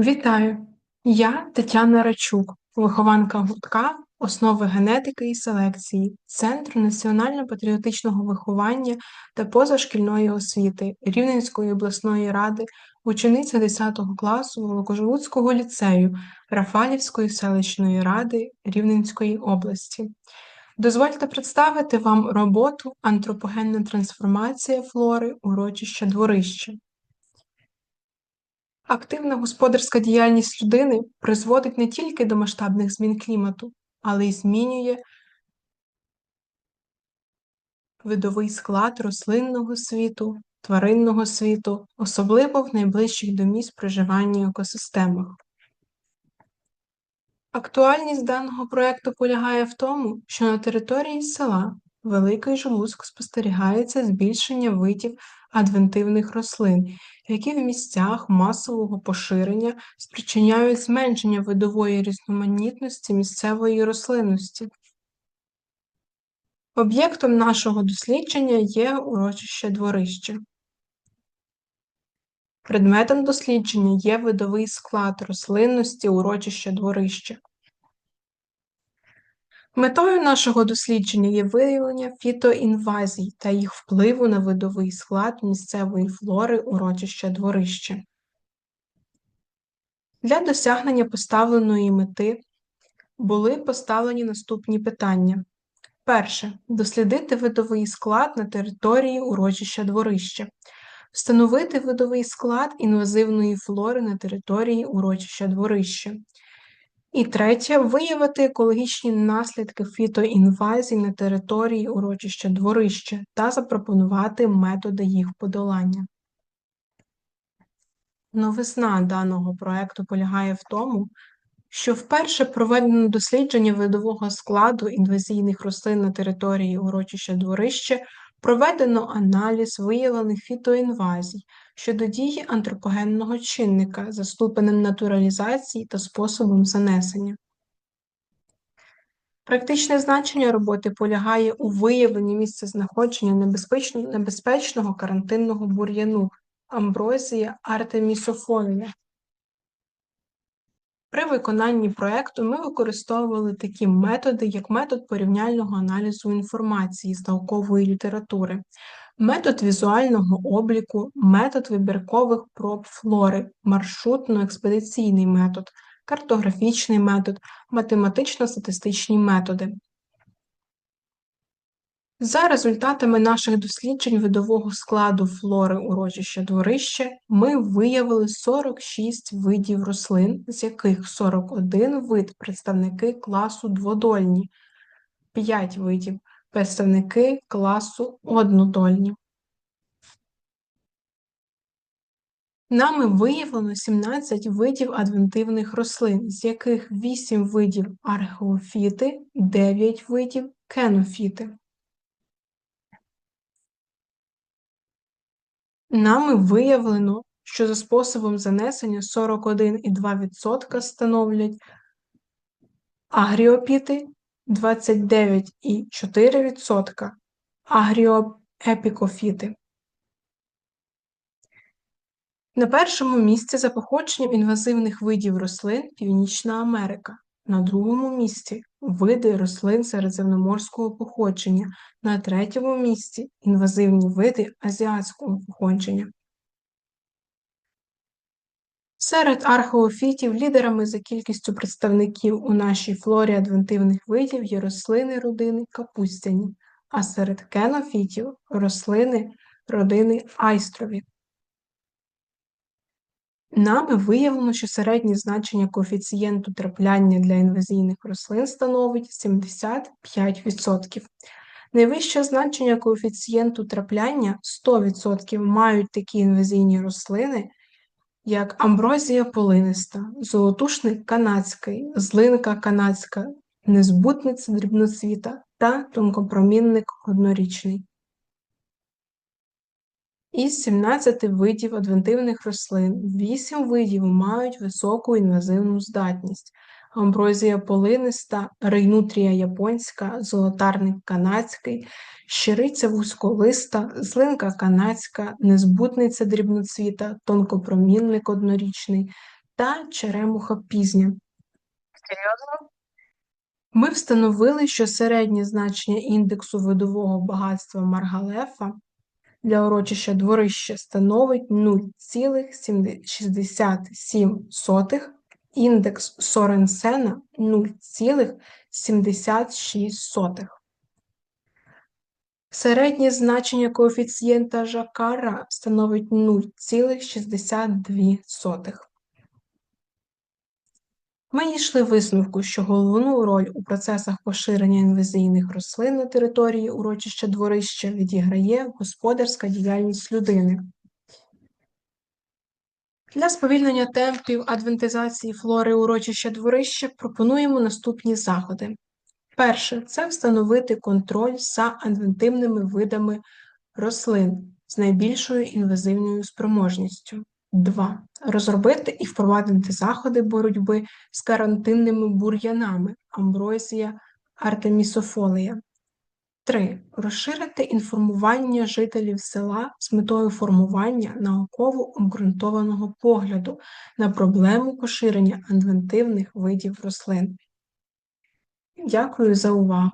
Вітаю! Я Тетяна Рачук, вихованка гуртка Основи генетики і селекції Центру національно-патріотичного виховання та позашкільної освіти Рівненської обласної ради, учениця 10 класу Волокожолуцького ліцею Рафалівської селищної ради Рівненської області. Дозвольте представити вам роботу Антропогенна трансформація флори урочища дворище. Активна господарська діяльність людини призводить не тільки до масштабних змін клімату, але й змінює видовий склад рослинного світу, тваринного світу, особливо в найближчих до місць проживання екосистемах. Актуальність даного проєкту полягає в тому, що на території села Великий Жолузьк спостерігається збільшення видів адвентивних рослин, які в місцях масового поширення спричиняють зменшення видової різноманітності місцевої рослинності. Об'єктом нашого дослідження є урочище дворище. Предметом дослідження є видовий склад рослинності урочища дворище. Метою нашого дослідження є виявлення фітоінвазій та їх впливу на видовий склад місцевої флори урочища дворище. Для досягнення поставленої мети були поставлені наступні питання. Перше. Дослідити видовий склад на території урочища дворище. Встановити видовий склад інвазивної флори на території урочища дворище. І третє виявити екологічні наслідки фітоінвазій на території урочища дворище та запропонувати методи їх подолання. Новизна даного проекту полягає в тому, що вперше проведено дослідження видового складу інвазійних рослин на території урочища дворище, проведено аналіз виявлених фітоінвазій щодо дії антропогенного чинника за ступенем натуралізації та способом занесення. Практичне значення роботи полягає у виявленні місцезнаходження небезпечного карантинного бур'яну амброзія артемісофолія. При виконанні проєкту ми використовували такі методи, як метод порівняльного аналізу інформації з наукової літератури, метод візуального обліку, метод вибіркових проб флори, маршрутно-експедиційний метод, картографічний метод, математично-статистичні методи. За результатами наших досліджень видового складу флори урочища дворище ми виявили 46 видів рослин, з яких 41 вид представники класу дводольні, 5 видів представники класу однодольні. Нами виявлено 17 видів адвентивних рослин, з яких 8 видів археофіти, 9 видів кенофіти. Нами виявлено, що за способом занесення 41,2% становлять агріопіти, 29,4% агріоепікофіти. На першому місці за походженням інвазивних видів рослин Північна Америка. На другому місці види рослин середземноморського походження, на третьому місці інвазивні види азіатського походження. Серед археофітів лідерами за кількістю представників у нашій флорі адвентивних видів є рослини родини капустяні, а серед кенофітів рослини родини айстрові. Нами виявлено, що середнє значення коефіцієнту трапляння для інвазійних рослин становить 75%. Найвище значення коефіцієнту трапляння 100% мають такі інвазійні рослини, як амброзія полиниста, золотушник канадський, злинка канадська, незбутниця дрібноцвіта та тонкопромінник однорічний. Із 17 видів адвентивних рослин 8 видів мають високу інвазивну здатність: амброзія полиниста, рейнутрія японська, золотарник канадський, щириця вузьколиста, злинка канадська, незбутниця дрібноцвіта, тонкопромінник однорічний та черемуха пізня. Серйозно? Ми встановили, що середнє значення індексу видового багатства Маргалефа для урочища дворище становить 0,67, індекс Соренсена 0,76. Середнє значення коефіцієнта Жакара становить 0,62. Ми дійшли висновку, що головну роль у процесах поширення інвазійних рослин на території урочища дворища відіграє господарська діяльність людини. Для сповільнення темпів адвентизації флори урочища дворища пропонуємо наступні заходи. Перше це встановити контроль за адвентивними видами рослин з найбільшою інвазивною спроможністю. 2. Розробити і впровадити заходи боротьби з карантинними бур'янами амброзія артемісофолія. 3. Розширити інформування жителів села з метою формування науково обґрунтованого погляду на проблему поширення адвентивних видів рослин. Дякую за увагу!